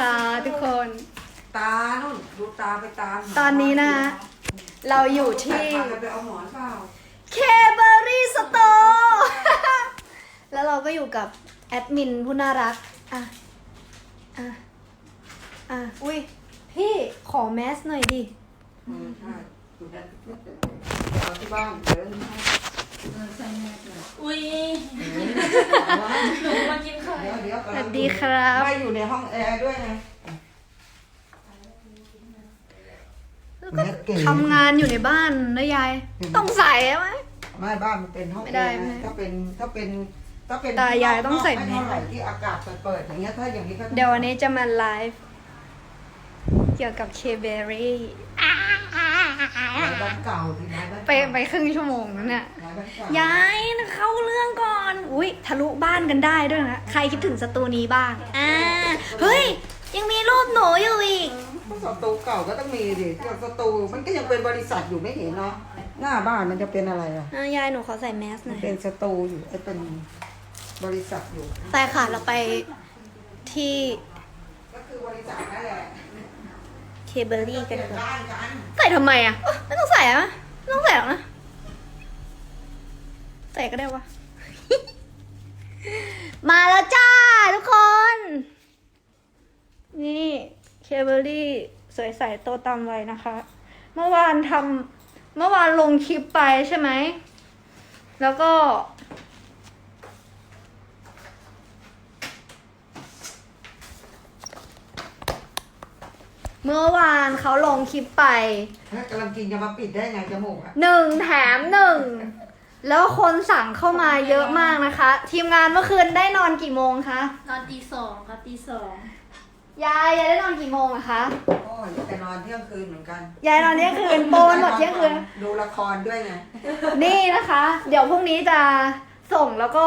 นะคะทุกคน ตานู่นดูตาไปตามตอนนี้นะเราอยู่ที่พากันไปเอาหมอนเปล่าเคเบอรี่สโตร์แล้วเราก็อยู่กับแอดมินผู้น่ารัก อะ อะ อะ อุ้ย พี่ขอแมสหน่อยดิเออใช่ดูได้เอาที่บ้านเดี๋ยวนี้ให้ อุ้ยหนูมากินข้าวเดี๋ยวเดี๋ยวสวัสดีครับไม่อยู่ในห้องแอร์ด้วยไงแล้วก็ทำงานอยู่ในบ้านนะยาย ต้องใส่ไหมไม่บ้านมันเป็นห้องไม่แอได้ร์ไม่นะได้ถ้าเป็นถ้าเป็นถ้าเป็นตายายต้องใส่ไม่เท่าไหร่ที่อากาศเปิดๆอย่างเงี้ยถ้าอย่างนี้ก็เดี๋ยววันนี้จะมาไลฟ์เกี่ยวกับเคเบอรี่ บ้านเก่าที่บ้านไปไปครึ่งชั่วโมงแล้วเนี่ยบ้านเก่ยายเข้าเรื่องก่อน อุ้ยทะลุบ้านกันได้ด้วยนะ ใครคิดถึงสตูนี้บ้าง อ่า เฮ้ย ยังมีรูปหนูอยู่อีกก็สตูเก่าก็ต้องมีดิสตูมันก็ยังเป็นบริษัทอยู่ไม่เห็นเนาะหน้าบ้านมันจะเป็นอะไรอะอะยายหนูขอใส่แมสหมัน่นอยเป็นสตูอยู่ไอ้เป็นบริษัทอยู่ ไปค่ะ เราไปที่ก็คือบริษัทนั่นแหละ เคเบอรี่กันเปลี่ยนก่อนบ้านกันใส่ทำไมอะเอ้อไม่ต้องใส่อะไม่ต้องใส่หรอกนะ ใส่ก็ได้วะ มาแล้วจ้าทุกคน นี่เคเบอรี่สวยใสโตตามวัยนะคะ เมื่อวานทำเมื่อวานลงคลิปไปใช่ไหม แล้วก็ เมื่อวานเขาลงคลิปไปถ้ากำลังกินจะมาปิดได้ไงจมูกอะหนึ่งแถมหนึ่งแล้วคนสั่งเข้ามาเยอะมากนะคะ ทีมงานเมื่อคืนได้นอนกี่โมงคะนอนตีสองค่ะตีสองยายยายได้นอนกี่โมงอะคะโอ้ยแต่นอนเที่ยงคืนเหมือนกันยายนอนเที่ยงคืนโปนหมดเที่ยงคืน ดูละครด้วยไงนี่นะคะ เดี๋ยวพรุ่งนี้จะส่งแล้วก็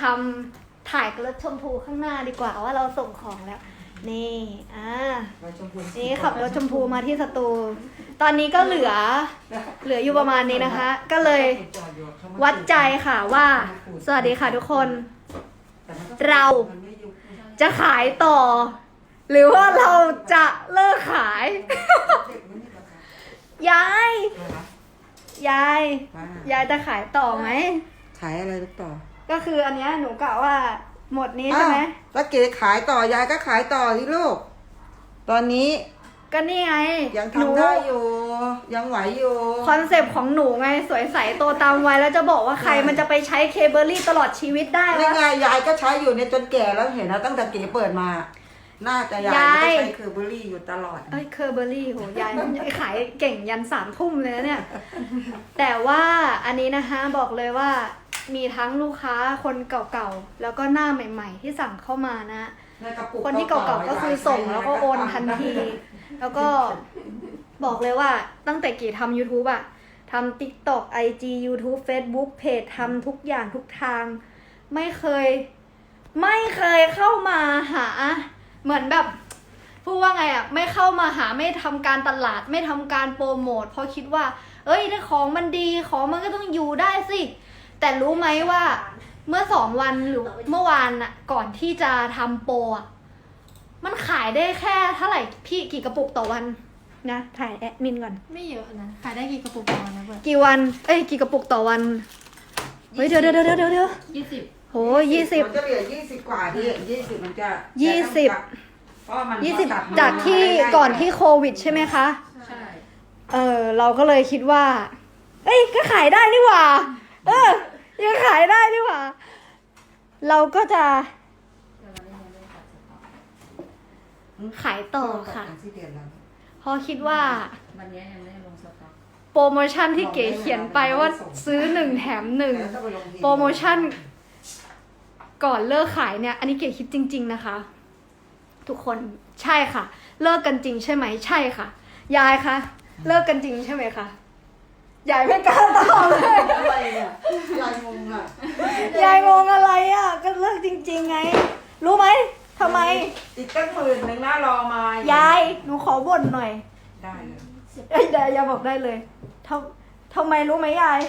ทำถ่ายกับรถชมพูข้างหน้าดีกว่าว่าเราส่งของแล้ว นี่อ่าไว้ชมพูนี่ขับรถชมพูมาที่สตูตอนนี้ก็เหลือ เหลืออยู่ประมาณนี้นะคะ ก็เลยวัดใจค่ะว่า สวัสดีค่ะทุกคน เราจะขายต่อ หรือว่าเราจะเลิกขาย ยาย ยาย ยายจะขายต่อไหม ขายอะไรต่อ ก็คืออันเนี้ยหนูกะว่า หมดนี้ใช่ไหมอ้าวแล้วเก๋ขายต่อยายก็ขายต่อที่ลูก ตอนนี้ก็นี่ไงยังหนูทำได้อยู่ ยังไหวอยู่ คอนเซปต์ของหนูไงสวยใสโตตามวัยแล้วจะบอกว่าใครมันจะไปใช้เคเบิลลี่ตลอดชีวิตได้นี่วะ ไงยายก็ใช้อยู่ในจนแก่แล้วเห็นนะตั้งแต่เก๋เปิดมา น่าจะยายยาย ก็ใช้เคอร์เบอรี่อยู่ตลอด เอ้ยเคอร์เบอรี่โหยายขายเก่งยันสามทุ่มเลยนะเนี่ย แต่ว่าอันนี้นะคะบอกเลยว่า มีทั้งลูกค้าคนเก่าๆ แล้วก็หน้าใหม่ ๆ ที่สั่งเข้ามานะ ในกระปุกคนที่เก่าๆก็คือส่งแล้วก็โอนทันที แล้วก็บอกเลยว่าตั้งแต่กี่ทำ YouTube อะทำ TikTok IG YouTube Facebook เพจทำทุกอย่างทุกทาง ไม่เคย ไม่เคยเข้ามาหา เหมือนแบบพูดว่าไงอะไม่เข้ามาหาไม่ทำการตลาด ไม่ทำการโปรโมทเพราะคิดว่า เอ้ยถ้าของมันดีของมันก็ต้องอยู่ได้สิ แต่รู้ไหมว่าเมื่อสองวันหรือเมื่อวานอะก่อนที่จะทำโปรอะมันขายได้แค่เท่าไหร่พี่กี่กระปุกต่อวันนะถ่ายแอดมินก่อน ไม่เยอะนะขายได้กี่กระปุกต่อวันนะเพื่อนกี่วัน เอ้ยกี่กระปุกต่อวันเฮ้ยเดี๋ยวเดี๋ยวเดี๋ยวเดี๋ยวเดี๋ยวยี่สิบโหยี่สิบ มันจะเหลือยี่สิบกว่าที่ยี่สิบมันจะยี่สิบ เพราะมันยี่สิบตัดมจากที่ได้ก่อนที่โควิดใช่ไหมคะ ใช่ เออเราก็เลยคิดว่า เอ้ยก็ขายได้นี่หว่า เออ ยังขายได้นี่หว่า เราก็จะขายต่อค่ะ ที่เดือนแล้วเพราะคิดว่า วันนี้ยังไม่ได้ลงสต็อกโปรโมชั่นที่เก๋เขียนไปว่าซื้อหนึ่งแถมหนึ่ง แล้วถ้าไปลงทีโปรโมชั่น ก่อนเลิกขายเนี่ย อันนี้เก๋คิดจริง ๆนะคะ ทุกคนใช่ค่ะ เลิกกันจริงใช่ไหมใช่ค่ะ ยายคะเลิกกันจริงใช่ไหมคะ ยายไม่กล้าตอบเลย อะไรเนี่ยยายงงอะยายงงอะไรอะ ก็เลิกจริง ๆ ไง รู้ไหมทำไม อีกตั้งหมื่นหนึ่งนะรอมายยาย หนูขอบ่นหน่อยได้เลยเอ้ยยายยายบอกได้เลยทำทำไมรู้ไหมยาย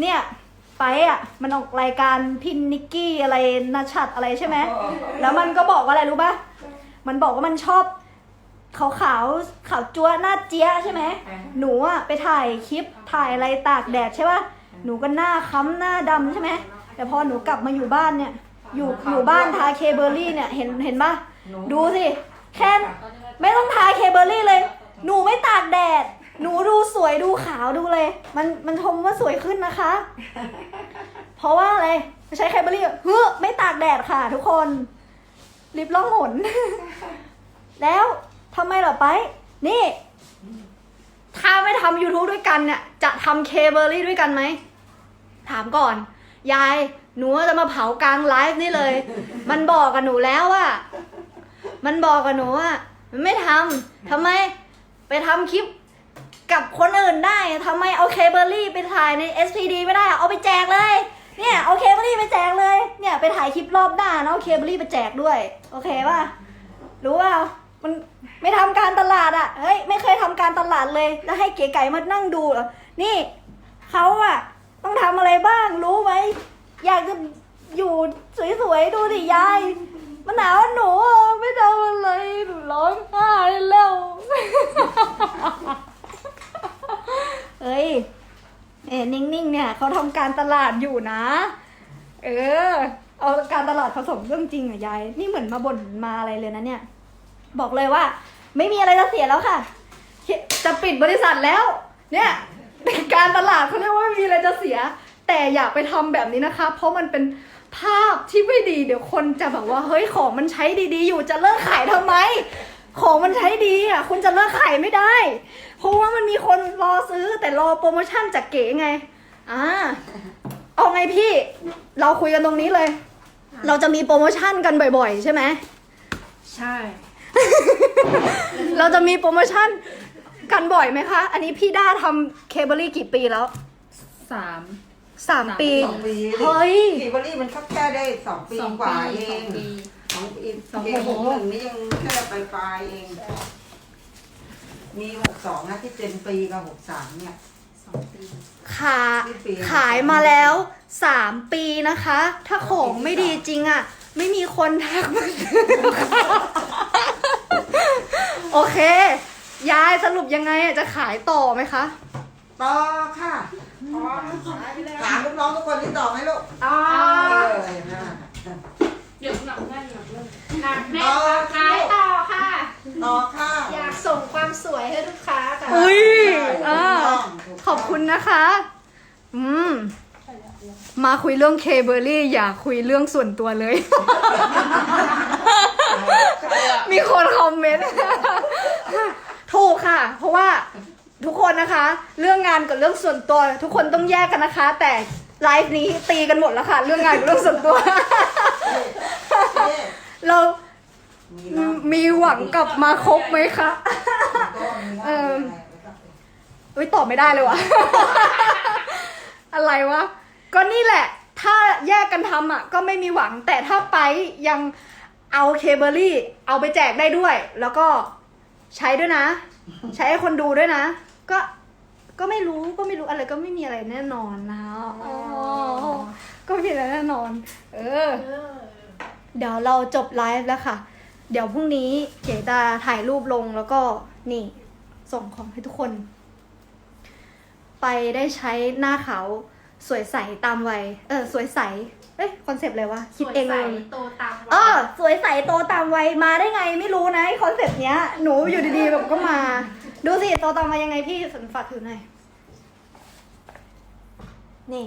เนี่ย ไปอะ มันออกรายการพินนิกกี้อะไรนาชัดอะไรใช่ไหม แล้วมันก็บอกว่าอะไรรู้ปะมันบอกว่ามันชอบ ขาวขาวๆขาวจั๊วหน้าเจี๊ยะใช่ไหม หนูอะไปถ่ายคลิปถ่ายอะไรตากแดดใช่ป่ะ หนูก็หน้าค้ำหน้าดำใช่ไหม แต่พอหนูกลับมาอยู่บ้านเนี่ย อยู่อยู่บ้านทาเคเบอร์รี่เนี่ยเห็นเห็นป่ะ ดูสิ แค่ไม่ต้องทาเคเบอร์รี่เลย หนูไม่ตากแดด หนูดูสวยดูขาวดูเลย มันมันชมว่าสวยขึ้นนะคะ เพราะว่าอะไรใช้เคเบอร์รี่เฮ้อไม่ตากแดดค่ะ ทุกคน ลิปล่องหน แล้ว ทำไมเหรอไป นี่ ถ้าไม่ทำ YouTube ด้วยกันเนี่ย จะทำเคเบอรี่ด้วยกันไหม ถามก่อน ยาย หนูจะมาเผากลางไลฟ์นี่เลย มันบอกกับหนูแล้วว่า มันบอกกับหนูว่า มันไม่ทำ ทำไม ไปทำคลิปกับคนอื่นได้ทำไมเอาเคเบอรี่ไปถ่ายใน SPD ไม่ได้เอาไปแจกเลย เนี่ยเอาเคเบอรี่ไปแจกเลย เนี่ยไปถ่ายคลิปรอบหน้าเอาเคเบอร์รี่ไปแจกด้วย โอเคป่ะ รู้เปล่า มันไม่ทำการตลาดอะเฮ้ยไม่เคยทำการตลาดเลยแล้วให้เก๋ไก่มานั่งดูเหรอนี่เขาอะ ต้องทำอะไรบ้างรู้ไหมอยากจะอยู่สวยๆดูดิยายมันหนาวหนูไม่ทำอะไรหนูร้องไห้แล้วเอ้ยเอ๋นิ่งๆเนี่ยเขาทำการตลาดอยู่นะ เออ เอาการตลาดผสมเรื่องจริงอะยาย นี่เหมือนมาบ่นมาอะไรเลยนะเนี่ย บอกเลยว่า ไม่มีอะไรจะเสียแล้วค่ะ จะปิดบริษัทแล้ว เนี่ยการตลาดเขาเรียกว่าไม่มีอะไรจะเสีย แต่อย่าไปทำแบบนี้นะคะ เพราะมันเป็นภาพที่ไม่ดี เดี๋ยวคนจะแบบว่าเฮ้ยของมันใช้ดีๆ อยู่จะเลิกขายทำไม ของมันใช้ดีอะคุณจะเลิกขายไม่ได้ เพราะว่ามันมีคนรอซื้อแต่รอโปรโมชั่นจากเก๋ไงอ่าเอาไงพี่ เราคุยกันตรงนี้เลย เราจะมีโปรโมชั่นกันบ่อยๆ ใช่ไหม ใช่ เราจะมีโปรโมชั่นกันบ่อยไหมคะ อันนี้พี่ด้าทำเคเบิลลี่กี่ปีแล้วสาม สามปี สองปี เฮ้ยเคเบอรี่มันก็แค่ได้สองปีสองกว่าปีเอสองงปี สองปีสองปีโอ้หโหกหนึ่งนี่ยังแค่ไปปลายๆเอง มีหกสองนะที่เต็มปีกับหกสามเนี่ย สองปี ขานี่ปีขายมาแล้วสามปีนะคะ ถ้าของไม่ดีจริงอะ่ะ ไม่มีคนทักมาซื้อ โอเค ยายสรุปยังไงอะจะขายต่อไหมคะ ต่อค่ะต่อถามลูกน้องทุกคนที่ต่อไหมลูกต่อเออนะเดี๋ยวหลังได้หลังเริ่มแม่ขายต่อค่ะ ต่อค่ะอยากส่งความสวยให้ลูกค้าค่ะอุ้อุ้ยถูอ่ากต้องถูกต้องขอบคุณนะคะ อืม มาคุยเรื่องเคเบอร์รี่ อย่าคุยเรื่องส่วนตัวเลย มีคนคอมเมนต์ ถูกค่ะ เพราะว่าทุกคนนะคะ เรื่องงานกับเรื่องส่วนตัว ทุกคนต้องแยกกันนะคะ แต่ไลฟ์นี้ตีกันหมดแล้วค่ะ เรื่องงานกับเรื่องส่วนตัวนี่เรามีน้องมีหวังกลับมาคบไหมคะเออเฮ้ยตอบไม่ได้เลยวะอะไรวะ ก็นี่แหละ ถ้าแยกกันทำอะ ก็ไม่มีหวังแต่ถ้าไปยัง เอาเคเบิลลี่ เอาไปแจกได้ด้วย แล้วก็ใช้ด้วยนะ ใช้ให้คนดูด้วยนะ ก็ก็ไม่รู้ก็ไม่รู้อะไรก็ไม่มีอะไรแน่นอนนะอ๋อก็ไม่มีอะไรแน่นอน เออ เดี๋ยวเราจบไลฟ์แล้วค่ะ เดี๋ยวพรุ่งนี้เก๋จะถ่ายรูปลงแล้วก็นี่ ส่งของให้ทุกคน ไปได้ใช้หน้าขาวสวยใสตามวัยเออ สวยใส เอ้ยคอนเซปต์อะไรวะคิดเองเลย โตตามวัยเออสวยใสโตตามวัยมาได้ไงไม่รู้นะไอ้คอนเซปต์เนี้ย หนูอยู่ดีๆแบบก็มา ดูสิโตตามวัยยังไงพี่สันฝากถือหน่อยนี่